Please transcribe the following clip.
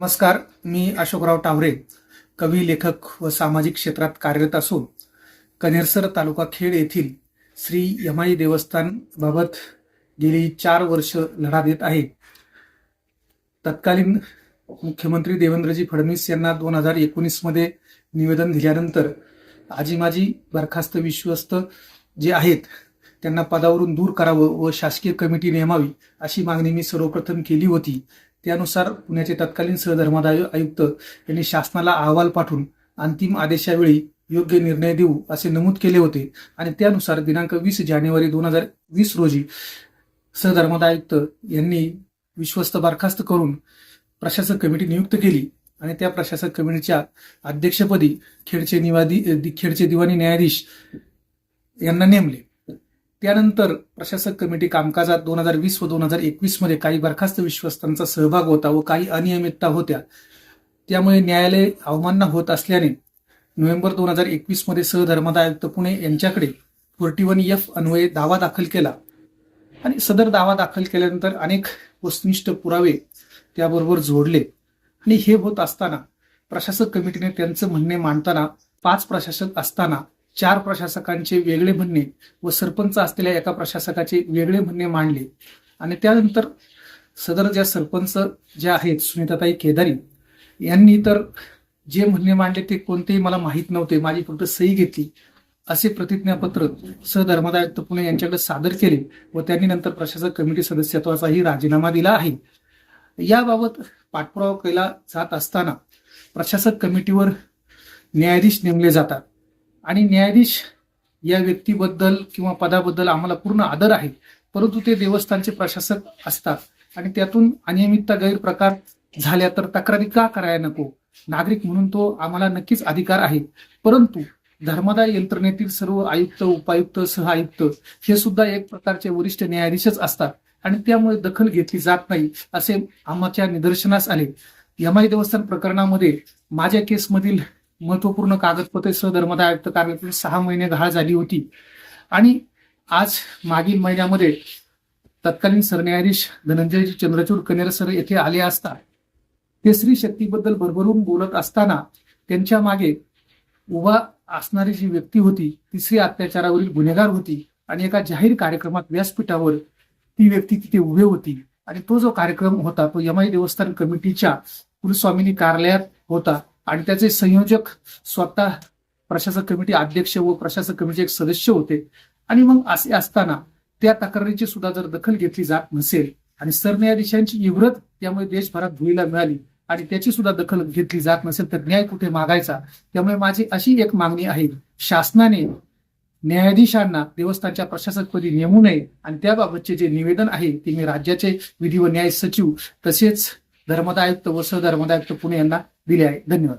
नमस्कार मी अशोकराव टावरे कवी लेखक व सामाजिक क्षेत्रात कार्यरत असून कनेरसर तालुका खेड येथील श्री यमाई देवस्थान बाबत गेली चार वर्ष लढा देत आहे. तत्कालीन मुख्यमंत्री देवेंद्रजी फडणवीस यांना दोन हजार एकोणीसमध्ये निवेदन दिल्यानंतर आजी माझी बरखास्त विश्वस्त जे आहेत त्यांना पदावरून दूर करावं व शासकीय कमिटी नेमावी अशी मागणी मी सर्वप्रथम केली होती. त्यानुसार पुण्याचे तत्कालीन सहधर्मादाय आयुक्त यांनी शासनाला अहवाल पाठवून अंतिम आदेशावेळी योग्य निर्णय देऊ असे नमूद केले होते. आणि त्यानुसार दिनांक वीस जानेवारी दोन हजार वीस रोजी सहधर्मादायुक्त यांनी विश्वस्त बरखास्त करून प्रशासक कमिटी नियुक्त केली. आणि त्या प्रशासक कमिटीच्या अध्यक्षपदी खेडचे निवादी खेडचे दिवाणी न्यायाधीश यांना नेमले. त्यानंतर प्रशासक कमिटी कामकाजात दोन हजार वीस व दोन हजार एकवीसमध्ये काही बरखास्त विश्वस्तांचा सहभाग होता व काही अनियमितता होत्या. त्यामुळे न्यायालय अवमानना होत असल्याने नोव्हेंबर दोन हजार एकवीसमध्ये सहधर्मादाय आयुक्त पुणे यांच्याकडे फोर्टी वन एफ अन्वये दावा दाखल केला. आणि सदर दावा दाखल केल्यानंतर अनेक वस्तुनिष्ठ पुरावे त्याबरोबर जोडले. आणि हे होत असताना प्रशासक कमिटीने त्यांचं म्हणणे मांडताना पाच प्रशासक असताना चार प्रशासकांचे वेगळे म्हणणे व सरपंच असलेल्या एका प्रशासकाचे वेगळे म्हणणे मांडले. आणि त्यानंतर सदर ज्या सरपंच ज्या आहेत सुनीताताई केदारी यांनी तर जे म्हणणे मांडले ते कोणतेही मला माहीत नव्हते. माझी फक्त सही घेतली. असे प्रतिज्ञापत्र सहधर्मदायुक्त पुणे यांच्याकडे सादर केले व त्यांनी नंतर प्रशासक कमिटी सदस्यत्वाचाही राजीनामा दिला आहे. याबाबत पाठपुरावा केला जात असताना प्रशासक कमिटीवर न्यायाधीश नेमले जातात. आणि न्यायाधीश या व्यक्तीबद्दल किंवा पदाबद्दल आम्हाला पूर्ण आदर आहे. परंतु ते देवस्थानचे प्रशासक असतात आणि त्यातून अनियमितता गैरप्रकार झाल्या तर तक्रारी का करायला नको? नागरिक म्हणून तो आम्हाला नक्कीच अधिकार आहे. परंतु धर्मदाय यंत्रणेतील सर्व आयुक्त उपायुक्त सहआयुक्त हे सुद्धा एक प्रकारचे वरिष्ठ न्यायाधीशच असतात आणि त्यामुळे दखल घेतली जात नाही असे आम्हाच्या निदर्शनास आले. यमाई देवस्थान प्रकरणामध्ये माझ्या केसमधील महत्त्वपूर्ण कागदपत्रे सहधर्मदाय आयुक्त कार्यालयातील सहा महिने गहाळ झाली होती. आणि आज मागील महिन्यामध्ये तत्कालीन सरन्यायाधीश धनंजयजी चंद्रचूड कनेर सर येथे आले असता ते स्त्री शक्तीबद्दल भरभरून बोलत असताना त्यांच्या मागे उभा असणारी जी व्यक्ती होती ती स्त्री अत्याचारावरील गुन्हेगार होती आणि एका जाहीर कार्यक्रमात व्यासपीठावर ती व्यक्ती तिथे उभे होती. आणि तो जो कार्यक्रम होता तो यमाई देवस्थान कमिटीच्या कुलस्वामिनी कार्यालयात होता. आणि त्याचे संयोजक स्वतः प्रशासक कमिटी अध्यक्ष व प्रशासक कमिटीचे एक सदस्य होते. आणि मग असे असताना त्या तक्रारीची सुद्धा जर दखल घेतली जात नसेल आणि सरन्यायाधीशांची इव्रत त्यामुळे देशभरात धुळीला मिळाली आणि त्याची सुद्धा दखल घेतली जात नसेल तर न्याय कुठे मागायचा? त्यामुळे माझी अशी एक मागणी आहे. शासनाने न्यायाधीशांना देवस्थानच्या प्रशासकपदी नेमू नये आणि त्याबाबतचे जे निवेदन आहे ते मी राज्याचे विधी व न्याय सचिव तसेच धर्मदायुक्त व सहधर्मदायुक्त पुणे यांना दिले आहे. धन्यवाद.